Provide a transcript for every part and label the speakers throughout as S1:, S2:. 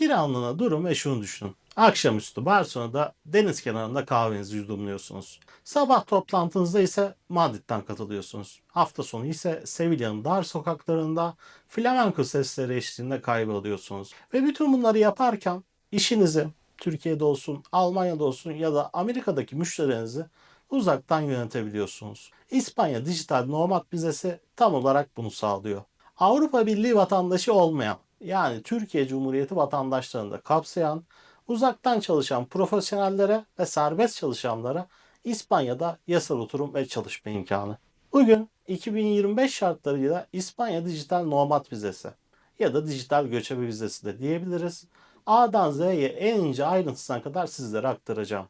S1: Bir anlığına durun ve şunu düşünün. Akşamüstü Barcelona'da deniz kenarında kahvenizi yudumluyorsunuz. Sabah toplantınızda ise Madrid'den katılıyorsunuz. Hafta sonu ise Sevilla'nın dar sokaklarında flamenco sesleri eşliğinde kayboluyorsunuz. Ve bütün bunları yaparken işinizi Türkiye'de olsun, Almanya'da olsun ya da Amerika'daki müşterinizi uzaktan yönetebiliyorsunuz. İspanya Dijital Nomad vizesi tam olarak bunu sağlıyor. Avrupa Birliği vatandaşı olmayan yani Türkiye Cumhuriyeti vatandaşlarını da kapsayan uzaktan çalışan profesyonellere ve serbest çalışanlara İspanya'da yasal oturum ve çalışma imkanı. Bugün 2025 şartlarıyla İspanya Dijital Nomad vizesi ya da dijital göçebe vizesi de diyebiliriz. A'dan Z'ye en ince ayrıntısına kadar sizlere aktaracağım.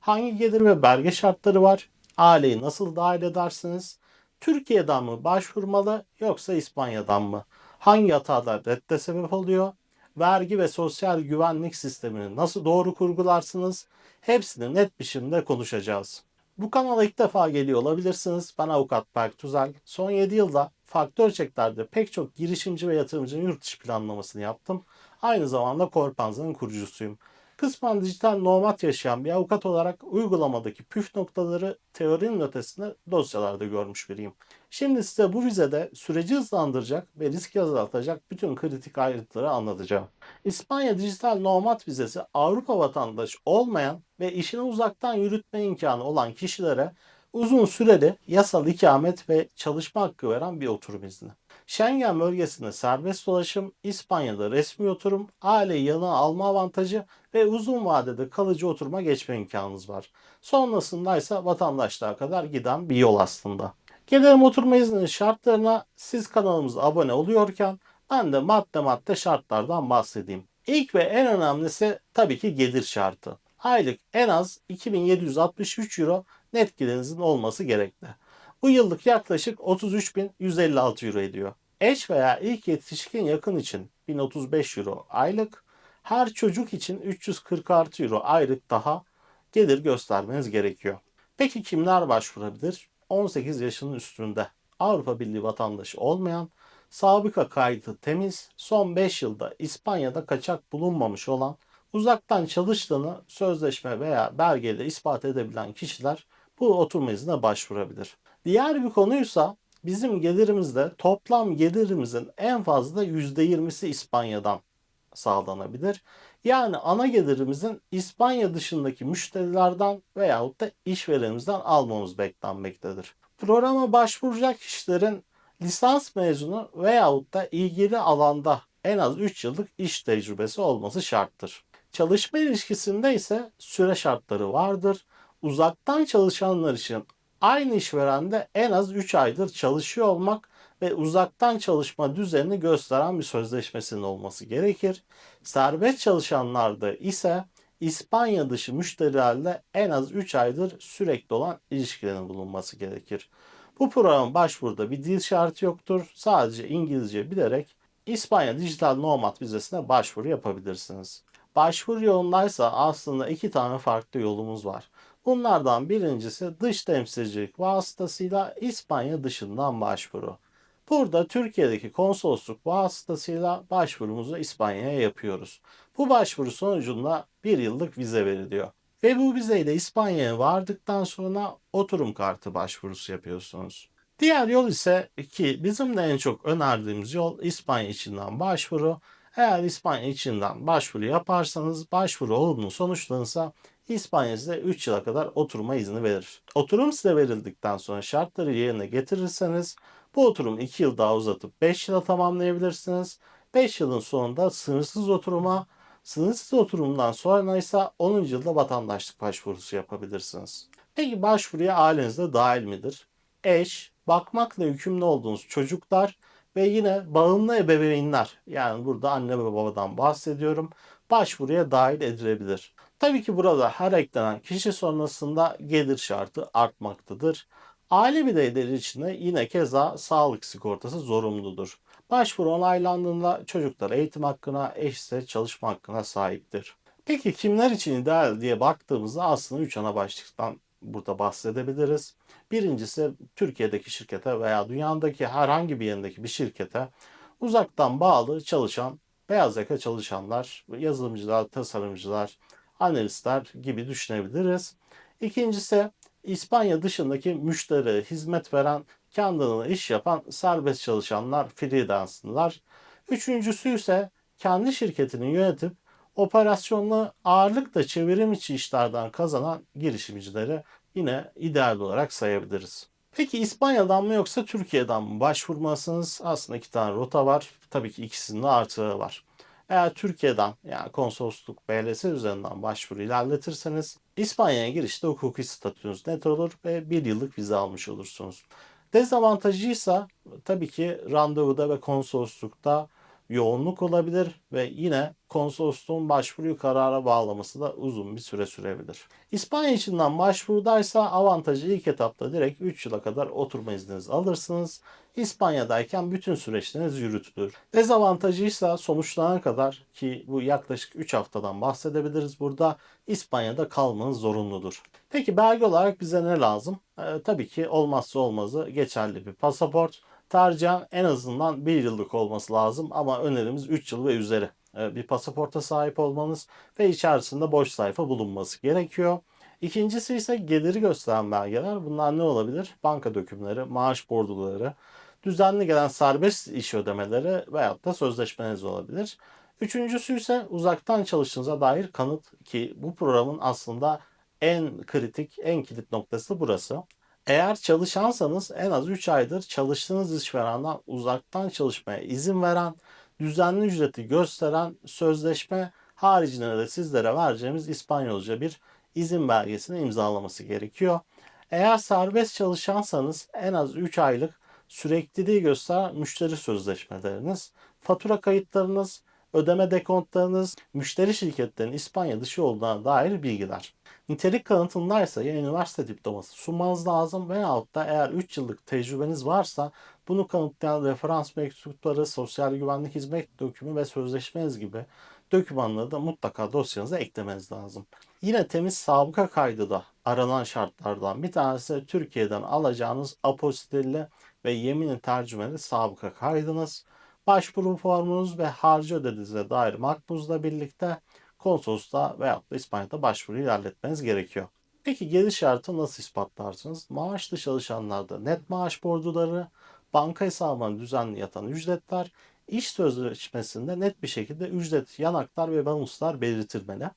S1: Hangi gelir ve belge şartları var? Aileyi nasıl dahil edersiniz? Türkiye'den mi başvurmalı yoksa İspanya'dan mı? Hangi hatalar redde sebep oluyor? Vergi ve sosyal güvenlik sistemini nasıl doğru kurgularsınız? Hepsini net biçimde konuşacağız. Bu kanala ilk defa geliyor olabilirsiniz. Ben Avukat Berk Tuzel. Son 7 yılda farklı ölçeklerde pek çok girişimci ve yatırımcının yurt dışı planlamasını yaptım. Aynı zamanda Korpanza'nın kurucusuyum. Kısmen dijital nomad yaşayan bir avukat olarak uygulamadaki püf noktaları teorinin ötesinde dosyalarda görmüş biriyim. Şimdi size bu vizede süreci hızlandıracak ve risk azaltacak bütün kritik ayrıntıları anlatacağım. İspanya Dijital Nomad vizesi Avrupa vatandaşı olmayan ve işini uzaktan yürütme imkanı olan kişilere uzun süreli yasal ikamet ve çalışma hakkı veren bir oturum izni. Schengen bölgesinde serbest dolaşım, İspanya'da resmi oturum, aileyi yanına alma avantajı ve uzun vadede kalıcı oturuma geçme imkanınız var. Sonrasında ise vatandaşlığa kadar giden bir yol aslında. Gelelim oturma izninin şartlarına siz kanalımıza abone oluyorken ben de madde madde şartlardan bahsedeyim. İlk ve en önemlisi tabii ki gelir şartı. Aylık en az 2763 euro net gelirinizin olması gerekli. Bu yıllık yaklaşık 33.156 euro ediyor. Eş veya ilk yetişkin yakın için 1035 euro aylık, her çocuk için 346 euro aylık daha gelir göstermeniz gerekiyor. Peki kimler başvurabilir? 18 yaşının üstünde Avrupa Birliği vatandaşı olmayan, sabıka kaydı temiz, son 5 yılda İspanya'da kaçak bulunmamış olan, uzaktan çalıştığını sözleşme veya belgeyle ispat edebilen kişiler bu oturma iznine başvurabilir. Diğer bir konuysa bizim gelirimizde toplam gelirimizin en fazla %20'si İspanya'dan sağlanabilir. Yani ana gelirimizin İspanya dışındaki müşterilerden veyahut da işverenimizden almamız beklenmektedir. Programa başvuracak kişilerin lisans mezunu veyahut da ilgili alanda en az 3 yıllık iş tecrübesi olması şarttır. Çalışma ilişkisinde ise süre şartları vardır. Uzaktan çalışanlar için aynı işverende en az 3 aydır çalışıyor olmak ve uzaktan çalışma düzenini gösteren bir sözleşmesinin olması gerekir. Serbest çalışanlarda ise İspanya dışı müşterilerle en az 3 aydır sürekli olan ilişkilerin bulunması gerekir. Bu programın başvuruda bir dil şartı yoktur. Sadece İngilizce bilerek İspanya Dijital Nomad vizesine başvuru yapabilirsiniz. Başvuru yolundaysa aslında iki tane farklı yolumuz var. Bunlardan birincisi dış temsilcilik vasıtasıyla İspanya dışından başvuru. Burada Türkiye'deki konsolosluk vasıtasıyla başvurumuzu İspanya'ya yapıyoruz. Bu başvuru sonucunda bir yıllık vize veriliyor. Ve bu vizeyle İspanya'ya vardıktan sonra oturum kartı başvurusu yapıyorsunuz. Diğer yol ise ki bizim de en çok önerdiğimiz yol İspanya içinden başvuru. Eğer İspanya içinden başvuru yaparsanız başvuru olumlu sonuçlanırsa İspanya size 3 yıla kadar oturma izni verir. Oturum size verildikten sonra şartları yerine getirirseniz bu oturum 2 yıl daha uzatıp 5 yıla tamamlayabilirsiniz. 5 yılın sonunda sınırsız oturuma, sınırsız oturumdan sonra ise 10. yılda vatandaşlık başvurusu yapabilirsiniz. Peki başvuruya aileniz de dahil midir? Eş, bakmakla yükümlü olduğunuz çocuklar ve yine bağımlı ebeveynler yani burada anne ve babadan bahsediyorum başvuruya dahil edilebilir. Tabii ki burada her eklenen kişi sonrasında gelir şartı artmaktadır. Aile bireyleri için de yine keza sağlık sigortası zorunludur. Başvuru onaylandığında çocuklar eğitim hakkına, eş ise çalışma hakkına sahiptir. Peki kimler için ideal diye baktığımızda aslında 3 ana başlıktan burada bahsedebiliriz. Birincisi Türkiye'deki şirkete veya dünyadaki herhangi bir yerindeki bir şirkete uzaktan bağlı çalışan beyaz yaka çalışanlar, yazılımcılar, tasarımcılar, analistler gibi düşünebiliriz. İkincisi İspanya dışındaki müşteri, hizmet veren, kendine iş yapan serbest çalışanlar, freelancerlar. Üçüncüsü ise kendi şirketini yönetip operasyonlu ağırlıkla çevirim içi işlerden kazanan girişimcileri yine ideal olarak sayabiliriz. Peki İspanya'dan mı yoksa Türkiye'den mi başvurmalısınız? Aslında iki tane rota var. Tabii ki ikisinin de artığı var. Eğer Türkiye'den yani konsolosluk BLS üzerinden başvuru ilerletirseniz İspanya'ya girişte hukuki statünüz net olur ve bir yıllık vize almış olursunuz. Dezavantajı ise tabii ki randevuda ve konsoloslukta yoğunluk olabilir ve yine konsolosluğun başvuruyu karara bağlaması da uzun bir süre sürebilir. İspanya içinden başvurudaysa avantajı ilk etapta direkt 3 yıla kadar oturma izninizi alırsınız. İspanya'dayken bütün süreçleriniz yürütülür. Dezavantajı ise sonuçlanana kadar ki bu yaklaşık 3 haftadan bahsedebiliriz burada İspanya'da kalmanız zorunludur. Peki belge olarak bize ne lazım? Ee, tabii ki olmazsa olmazı geçerli bir pasaport. Tercihen en azından 1 yıllık olması lazım ama önerimiz 3 yıl ve üzeri e, bir pasaporta sahip olmanız ve içerisinde boş sayfa bulunması gerekiyor. İkincisi ise geliri gösteren belgeler. Bunlar ne olabilir? Banka dökümleri, maaş borduları, düzenli gelen serbest iş ödemeleri veyahut da sözleşmeniz olabilir. Üçüncüsü ise uzaktan çalıştığınıza dair kanıt ki bu programın aslında en kritik, en kilit noktası burası. Eğer çalışansanız en az 3 aydır çalıştığınız işverenden uzaktan çalışmaya izin veren, düzenli ücreti gösteren sözleşme haricinde de sizlere vereceğimiz İspanyolca bir izin belgesini imzalaması gerekiyor. Eğer serbest çalışansanız en az 3 aylık sürekliliği gösteren müşteri sözleşmeleriniz, fatura kayıtlarınız, ödeme dekontlarınız, müşteri şirketlerin İspanya dışı olduğuna dair bilgiler. Nitelik kanıtındaysa ya üniversite diploması sunmanız lazım veyahut da eğer 3 yıllık tecrübeniz varsa bunu kanıtlayan referans mektupları, sosyal güvenlik hizmet dökümü ve sözleşmeniz gibi dokümanları da mutlaka dosyanıza eklemeniz lazım. Yine temiz sabıka kaydı da aranan şartlardan bir tanesi Türkiye'den alacağınız apostilli ve yeminin tercümeli sabıka kaydınız, başvuru formunuz ve harcı ödediğinize dair makbuzla birlikte konsolosluğa veyahut da İspanya'da başvuru ilerletmeniz gerekiyor. Peki geri şartı nasıl ispatlarsınız? Maaşlı çalışanlarda net maaş borcuları, banka hesabına düzenli yatan ücretler, iş sözleşmesinde net bir şekilde ücret, yanaklar ve bonuslar belirtilmeli.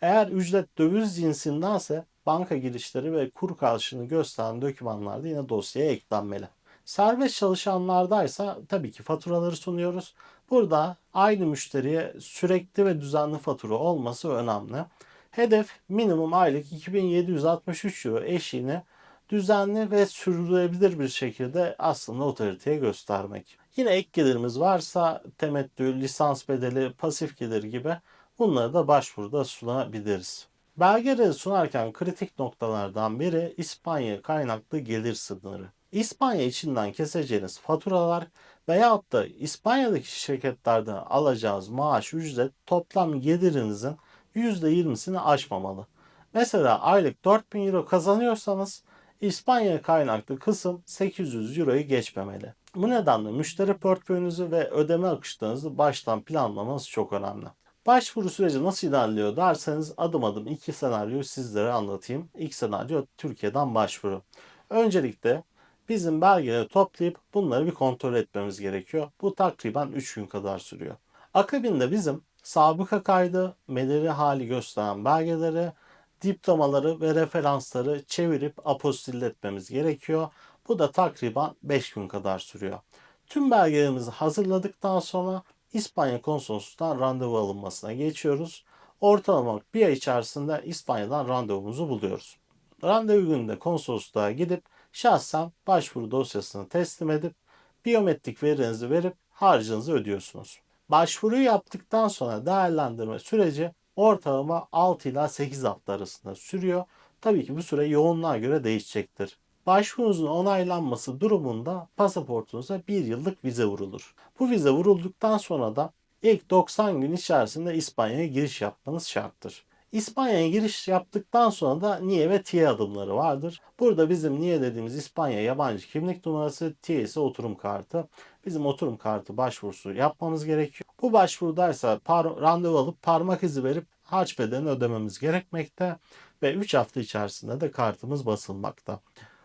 S1: Eğer ücret döviz cinsindense banka girişleri ve kur karşılığını gösteren dokümanlar da yine dosyaya eklenmeli. Serbest çalışanlardaysa tabii ki faturaları sunuyoruz. Burada aynı müşteriye sürekli ve düzenli fatura olması önemli. Hedef minimum aylık 2763 euro eşiğini düzenli ve sürdürülebilir bir şekilde aslında otoriteye göstermek. Yine ek gelirimiz varsa temettü, lisans bedeli, pasif gelir gibi bunları da başvuruda sunabiliriz. Belgeleri sunarken kritik noktalardan biri İspanya kaynaklı gelir sınırı. İspanya içinden keseceğiniz faturalar veyahut da İspanya'daki şirketlerden alacağınız maaş ücret toplam gelirinizin %20'sini aşmamalı. Mesela aylık 4000 euro kazanıyorsanız İspanya kaynaklı kısım 800 euroyu geçmemeli. Bu nedenle müşteri portföyünüzü ve ödeme akışlarınızı baştan planlamanız çok önemli. Başvuru süreci nasıl ilerliyor derseniz adım adım iki senaryoyu sizlere anlatayım. İlk senaryo Türkiye'den başvuru. Öncelikle bizim belgeleri toplayıp bunları bir kontrol etmemiz gerekiyor. Bu takriben 3 gün kadar sürüyor. Akabinde bizim sabıka kaydı, medeni hali gösteren belgeleri, diplomaları ve referansları çevirip apostilletmemiz gerekiyor. Bu da takriben 5 gün kadar sürüyor. Tüm belgelerimizi hazırladıktan sonra İspanya konsolosluğundan randevu alınmasına geçiyoruz. Ortalama bir ay içerisinde İspanya'dan randevumuzu buluyoruz. Randevu gününde konsolosluğa gidip şahsen başvuru dosyasını teslim edip biyometrik verinizi verip harcınızı ödüyorsunuz. Başvuruyu yaptıktan sonra değerlendirme süreci ortalama 6 ila 8 hafta arasında sürüyor. Tabii ki bu süre yoğunluğa göre değişecektir. Başvurunuzun onaylanması durumunda pasaportunuza bir yıllık vize vurulur. Bu vize vurulduktan sonra da ilk 90 gün içerisinde İspanya'ya giriş yapmanız şarttır. İspanya'ya giriş yaptıktan sonra da NIE ve TIE adımları vardır. Burada bizim NIE dediğimiz İspanya yabancı kimlik numarası, TIE ise oturum kartı bizim oturum kartı başvurusu yapmamız gerekiyor. Bu başvurudaysa par- randevu alıp parmak izi verip harç bedelini ödememiz gerekmekte ve 3 hafta içerisinde de kartımız basılmakta.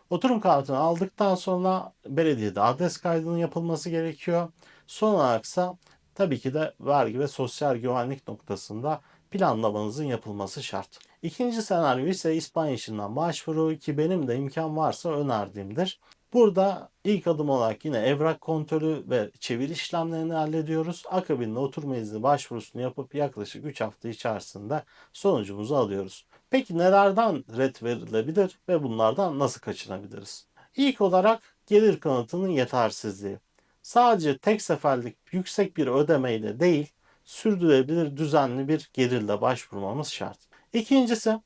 S1: Oturum kartını aldıktan sonra belediyede adres kaydının yapılması gerekiyor. Son olaraksa tabii ki de vergi ve sosyal güvenlik noktasında planlamanızın yapılması şart. İkinci senaryo ise İspanya işinden başvuru ki benim de imkan varsa önerdiğimdir. Burada ilk adım olarak yine evrak kontrolü ve çeviri işlemlerini hallediyoruz. Akabinde oturma izni başvurusunu yapıp yaklaşık 3 hafta içerisinde sonucumuzu alıyoruz. Peki nelerden red verilebilir ve bunlardan nasıl kaçınabiliriz? İlk olarak gelir kanıtının yetersizliği. Sadece tek seferlik yüksek bir ödemeyle değil, sürdürülebilir düzenli bir gelirle başvurmamız şart. İkincisi,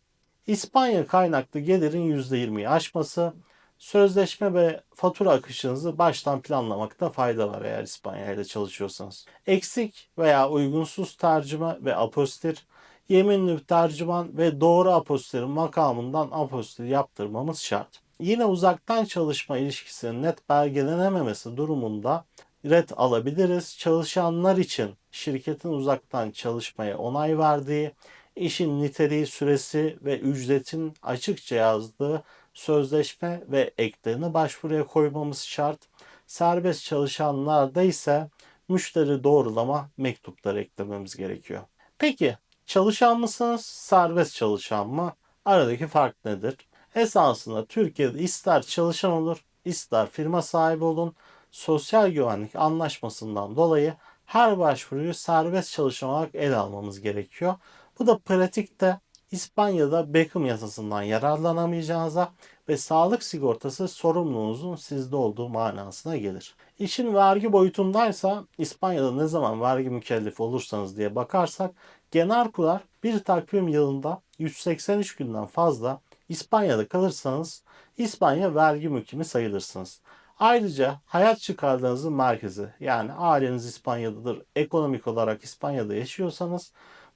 S1: İspanya kaynaklı gelirin %20'yi aşması, sözleşme ve fatura akışınızı baştan planlamakta fayda var eğer İspanya ile çalışıyorsanız. Eksik veya uygunsuz tercüme ve apostir, yeminli tercüman ve doğru apostirin makamından apostil yaptırmamız şart. Yine uzaktan çalışma ilişkisinin net belgelenememesi durumunda red alabiliriz. Çalışanlar için şirketin uzaktan çalışmaya onay verdiği, işin niteliği, süresi ve ücretin açıkça yazdığı sözleşme ve eklerini başvuruya koymamız şart. Serbest çalışanlarda ise müşteri doğrulama mektupları eklememiz gerekiyor. Peki çalışan mısınız, serbest çalışan mı? Aradaki fark nedir? Esasında Türkiye'de ister çalışan olur, ister firma sahibi olun, sosyal güvenlik anlaşmasından dolayı her başvuruyu serbest çalışan olarak ele almamız gerekiyor. Bu da pratikte İspanya'da Beckham yasasından yararlanamayacağınıza ve sağlık sigortası sorumluluğunuzun sizde olduğu manasına gelir. İşin vergi boyutundaysa İspanya'da ne zaman vergi mükellefi olursanız diye bakarsak genel kurar bir takvim yılında 183 günden fazla İspanya'da kalırsanız İspanya vergi mükimi sayılırsınız. Ayrıca hayat çıkarlarınızın merkezi yani aileniz İspanya'dadır, ekonomik olarak İspanya'da yaşıyorsanız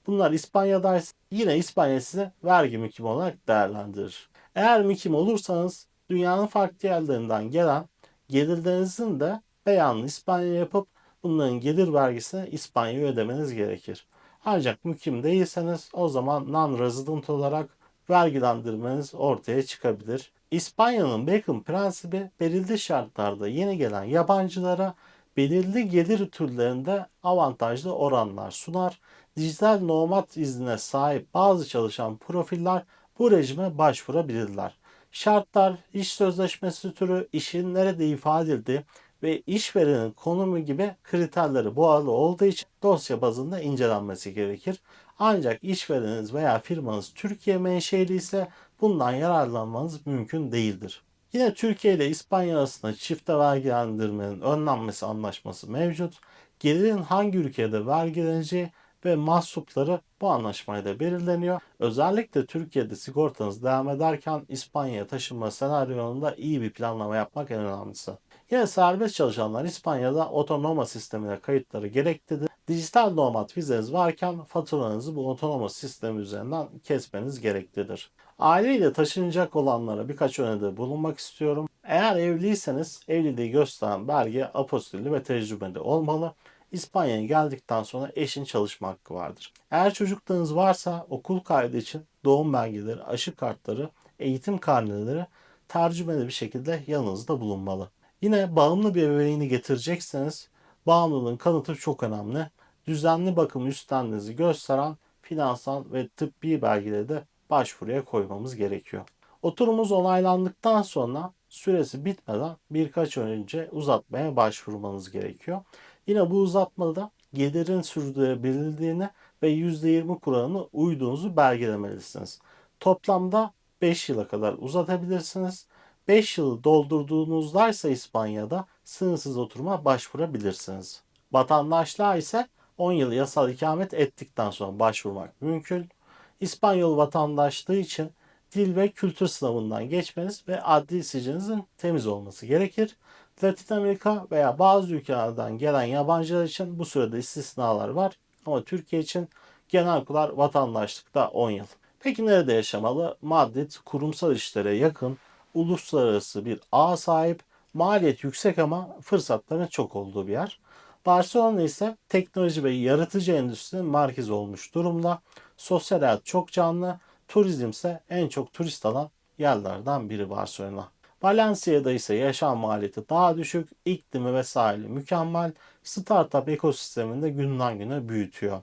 S1: bunlar İspanya'daysa yine İspanya size vergi mükimi olarak değerlendirir. Eğer mükim olursanız dünyanın farklı yerlerinden gelen gelirlerinizin de beyanını İspanya yapıp bunların gelir vergisini İspanya'ya ödemeniz gerekir. Ancak mükim değilseniz o zaman non-resident olarak vergilendirmeniz ortaya çıkabilir. İspanya'nın Beckham prensibi belirli şartlarda yeni gelen yabancılara belirli gelir türlerinde avantajlı oranlar sunar. Dijital nomad iznine sahip bazı çalışan profiller bu rejime başvurabilirler. Şartlar, iş sözleşmesi türü, işin nerede ifade edildiği ve işverenin konumu gibi kriterleri bağlı olduğu için dosya bazında incelenmesi gerekir. Ancak işvereniniz veya firmanız Türkiye menşeli ise bundan yararlanmanız mümkün değildir. Yine Türkiye ile İspanya arasında çifte vergilendirmenin önlenmesi anlaşması mevcut. Gelirin hangi ülkede vergileneceği ve mahsupları bu anlaşmayla belirleniyor. Özellikle Türkiye'de sigortanız devam ederken İspanya'ya taşınma senaryonunda iyi bir planlama yapmak en önemlisi. Yine serbest çalışanlar İspanya'da otonoma sistemine kayıtları gereklidir. Dijital nomad vizeniz varken faturanızı bu otonoma sistemi üzerinden kesmeniz gereklidir. Aileyle taşınacak olanlara birkaç öneride bulunmak istiyorum. Eğer evliyseniz evliliği gösteren belge apostilli ve tecrübeli olmalı. İspanya'ya geldikten sonra eşin çalışma hakkı vardır. Eğer çocuklarınız varsa okul kaydı için doğum belgeleri, aşı kartları, eğitim karneleri tercümeli bir şekilde yanınızda bulunmalı. Yine bağımlı bir ebeveyni getirecekseniz bağımlılığın kanıtı çok önemli. Düzenli bakım üstlendiğinizi gösteren finansal ve tıbbi belgeleri de başvuruya koymamız gerekiyor. Oturumumuz onaylandıktan sonra süresi bitmeden birkaç önce uzatmaya başvurmanız gerekiyor. Yine bu uzatmada gelirin sürdürülebildiğini ve %20 kuralını uyduğunuzu belgelemelisiniz. Toplamda 5 yıla kadar uzatabilirsiniz. 5 yılı doldurduğunuzdaysa İspanya'da sınırsız oturuma başvurabilirsiniz. Vatandaşlığa ise 10 yıl yasal ikamet ettikten sonra başvurmak mümkün. İspanyol vatandaşlığı için dil ve kültür sınavından geçmeniz ve adli sicilinizin temiz olması gerekir. Latin Amerika veya bazı ülkelerden gelen yabancılar için bu sürede istisnalar var. Ama Türkiye için genel kural vatandaşlıkta 10 yıl. Peki nerede yaşamalı? Madrid kurumsal işlere yakın, uluslararası bir ağ sahip, Maliyet yüksek ama fırsatların çok olduğu bir yer. Barcelona ise teknoloji ve yaratıcı endüstrinin merkezi olmuş durumda. Sosyal hayat çok canlı, turizm ise en çok turist alan yerlerden biri Barcelona. Valencia'da ise yaşam maliyeti daha düşük, iklimi ve sahili mükemmel, startup ekosisteminde günden güne büyütüyor.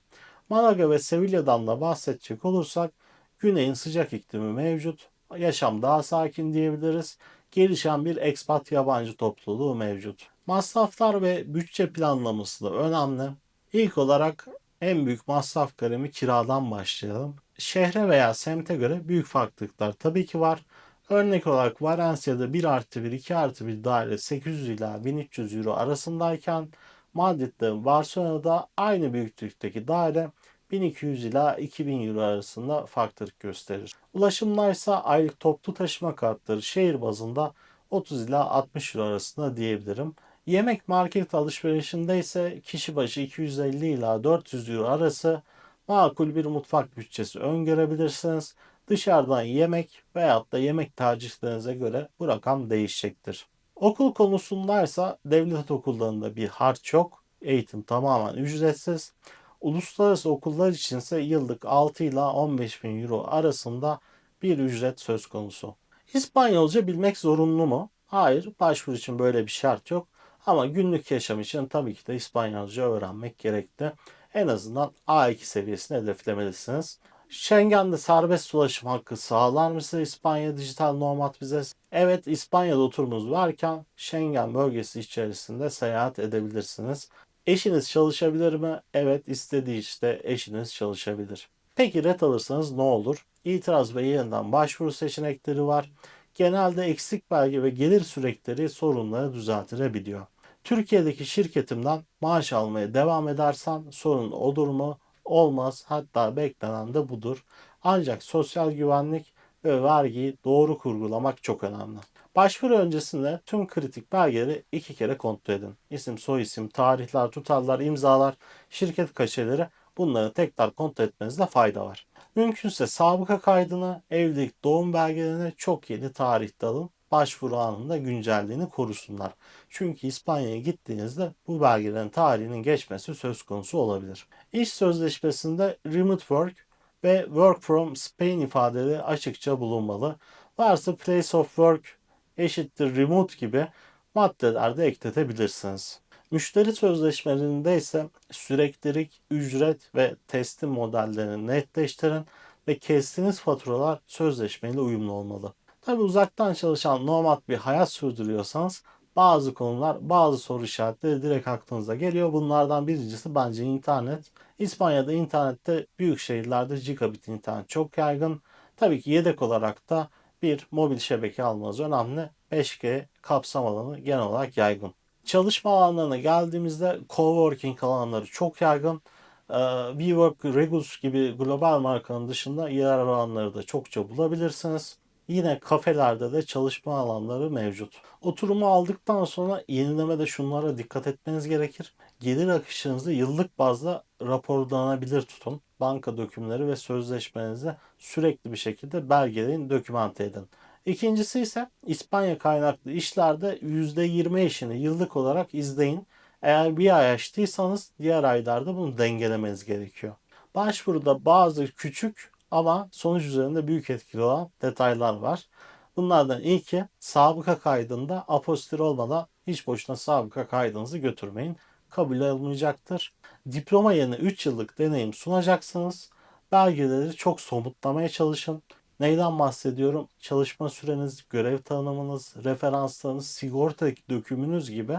S1: Malaga ve Sevilla'dan da bahsedecek olursak güneyin sıcak iklimi mevcut, yaşam daha sakin diyebiliriz. Gelişen bir ekspat yabancı topluluğu mevcut. Masraflar ve bütçe planlaması da önemli. İlk olarak en büyük masraf kalemi kiradan başlayalım. Şehre veya semte göre büyük farklılıklar tabii ki var. Örnek olarak Valencia'da 1 artı 1, 2 artı 1 daire 800 ila 1300 euro arasındayken Madrid'de Barcelona'da aynı büyüklükteki daire 1200 ila 2000 euro arasında farklılık gösterir. Ulaşımlar ise aylık toplu taşıma kartları şehir bazında 30 ila 60 euro arasında diyebilirim. Yemek market alışverişinde ise kişi başı 250 ila 400 euro arası makul bir mutfak bütçesi öngörebilirsiniz. Dışarıdan yemek veyahut da yemek tercihlerinize göre bu rakam değişecektir. Okul konusundaysa devlet okullarında bir harç yok. Eğitim tamamen ücretsiz. Uluslararası okullar içinse yıllık 6 ila 15 bin euro arasında bir ücret söz konusu. İspanyolca bilmek zorunlu mu? Hayır, başvuru için böyle bir şart yok. Ama günlük yaşam için tabii ki de İspanyolca öğrenmek gerekli. En azından A2 seviyesini hedeflemelisiniz. Schengen'de serbest ulaşım hakkı sağlar mı size İspanya dijital nomad vizesi? Evet İspanya'da oturumunuz varken Schengen bölgesi içerisinde seyahat edebilirsiniz. Eşiniz çalışabilir mi? Evet istediği işte eşiniz çalışabilir. Peki ret alırsanız ne olur? İtiraz ve yeniden başvuru seçenekleri var. Genelde eksik belge ve gelir sürekleri sorunları düzeltilebiliyor. Türkiye'deki şirketimden maaş almaya devam edersen sorun olur mu? Olmaz. Hatta beklenen de budur. Ancak sosyal güvenlik ve vergiyi doğru kurgulamak çok önemli. Başvuru öncesinde tüm kritik belgeleri iki kere kontrol edin. İsim, soyisim, tarihler, tutarlar, imzalar, şirket kaşeleri bunları tekrar kontrol etmenizde fayda var. Mümkünse sabıka kaydını, evlilik, doğum belgelerini çok yeni tarihte alın. Başvuru anında güncelliğini korusunlar. Çünkü İspanya'ya gittiğinizde bu belgelerin tarihinin geçmesi söz konusu olabilir. İş sözleşmesinde remote work ve work from Spain ifadeleri açıkça bulunmalı. Varsa place of work eşittir remote gibi maddeler de ekletebilirsiniz. Müşteri sözleşmelerinde ise süreklilik, ücret ve teslim modellerini netleştirin ve kestiğiniz faturalar sözleşmeyle uyumlu olmalı. Tabi uzaktan çalışan nomad bir hayat sürdürüyorsanız bazı konular, bazı soru işaretleri direkt aklınıza geliyor. Bunlardan birincisi bence internet. İspanya'da internette büyük şehirlerde gigabit internet çok yaygın. Tabii ki yedek olarak da bir mobil şebeke almanız önemli. 5G kapsam alanı genel olarak yaygın. Çalışma alanlarına geldiğimizde coworking alanları çok yaygın. Ee, WeWork, Regus gibi global markanın dışında yer alanları da çokça bulabilirsiniz. Yine kafelerde de çalışma alanları mevcut. Oturumu aldıktan sonra yenilemede şunlara dikkat etmeniz gerekir. Gelir akışınızı yıllık bazda raporlanabilir tutun. Banka dökümleri ve sözleşmenizi sürekli bir şekilde belgeleyin, dokümante edin. İkincisi ise İspanya kaynaklı işlerde %20 işini yıllık olarak izleyin. Eğer bir ay açtıysanız diğer aylarda bunu dengelemeniz gerekiyor. Başvuruda bazı küçük ama sonuç üzerinde büyük etkili olan detaylar var. Bunlardan ilki sabıka kaydında apostil olmadan hiç boşuna sabıka kaydınızı götürmeyin. Kabul alınmayacaktır. Diploma yerine 3 yıllık deneyim sunacaksınız. Belgeleri çok somutlamaya çalışın. Neyden bahsediyorum? Çalışma süreniz, görev tanımınız, referanslarınız, sigorta dökümünüz gibi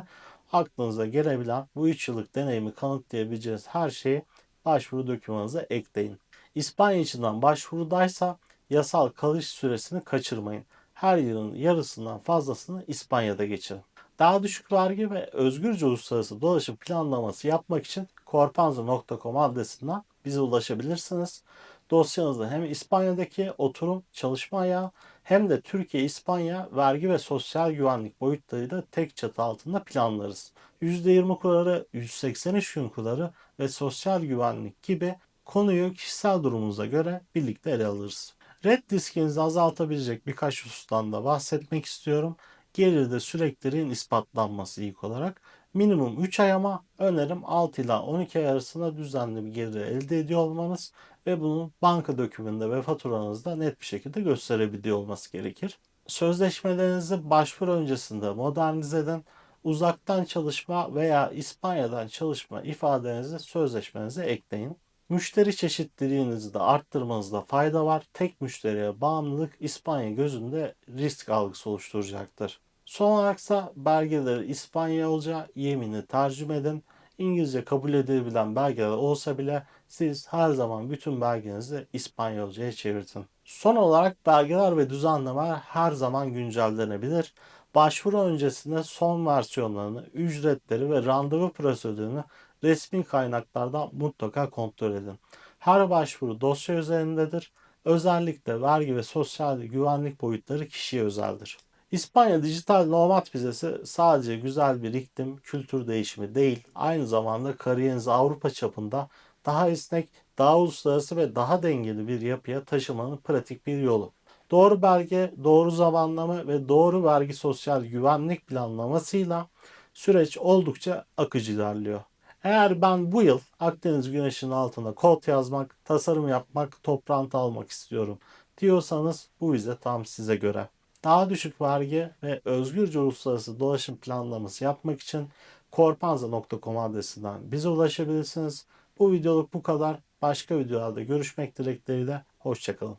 S1: aklınıza gelebilen bu 3 yıllık deneyimi kanıtlayabileceğiniz her şeyi başvuru dokümanınıza ekleyin. İspanya içinden başvurudaysa yasal kalış süresini kaçırmayın. Her yılın yarısından fazlasını İspanya'da geçirin. Daha düşük vergi ve özgürce uluslararası dolaşım planlaması yapmak için corpanzo.com adresinden bize ulaşabilirsiniz. Dosyanızda hem İspanya'daki oturum çalışma ayağı hem de Türkiye-İspanya vergi ve sosyal güvenlik boyutlarıyla tek çatı altında planlarız. %20 kurarı, 183 gün kurarı ve sosyal güvenlik gibi konuyu kişisel durumunuza göre birlikte ele alırız. Red diskinizi azaltabilecek birkaç husustan da bahsetmek istiyorum. Geride sürekliliğin ispatlanması ilk olarak. Minimum 3 ay ama önerim 6 ila 12 ay arasında düzenli bir gelir elde ediyor olmanız ve bunu banka dokümanında ve faturanızda net bir şekilde gösterebiliyor olması gerekir. Sözleşmelerinizi başvuru öncesinde modernize edin. Uzaktan çalışma veya İspanya'dan çalışma ifadenizi sözleşmenize ekleyin. Müşteri çeşitliliğinizi de arttırmanızda fayda var. Tek müşteriye bağımlılık İspanya gözünde risk algısı oluşturacaktır. Son olaraksa belgeleri İspanyolca yemini tercüme edin. İngilizce kabul edilebilen belgeler olsa bile siz her zaman bütün belgenizi İspanyolcaya çevirtin. Son olarak belgeler ve düzenlemeler her zaman güncellenebilir. Başvuru öncesinde son versiyonlarını, ücretleri ve randevu prosedürünü resmi kaynaklardan mutlaka kontrol edin. Her başvuru dosya üzerindedir. Özellikle vergi ve sosyal güvenlik boyutları kişiye özeldir. İspanya dijital nomad vizesi sadece güzel bir iklim, kültür değişimi değil, aynı zamanda kariyerinizi Avrupa çapında daha esnek, daha uluslararası ve daha dengeli bir yapıya taşımanın pratik bir yolu. Doğru belge, doğru zamanlama ve doğru vergi sosyal güvenlik planlamasıyla süreç oldukça akıcı ilerliyor. Eğer ben bu yıl Akdeniz güneşinin altında kod yazmak, tasarım yapmak, toprantı almak istiyorum diyorsanız bu vize tam size göre. Daha düşük vergi ve özgürce uluslararası dolaşım planlaması yapmak için korpanza.com adresinden bize ulaşabilirsiniz. Bu videoluk bu kadar. Başka videolarda görüşmek dilekleriyle. Hoşçakalın.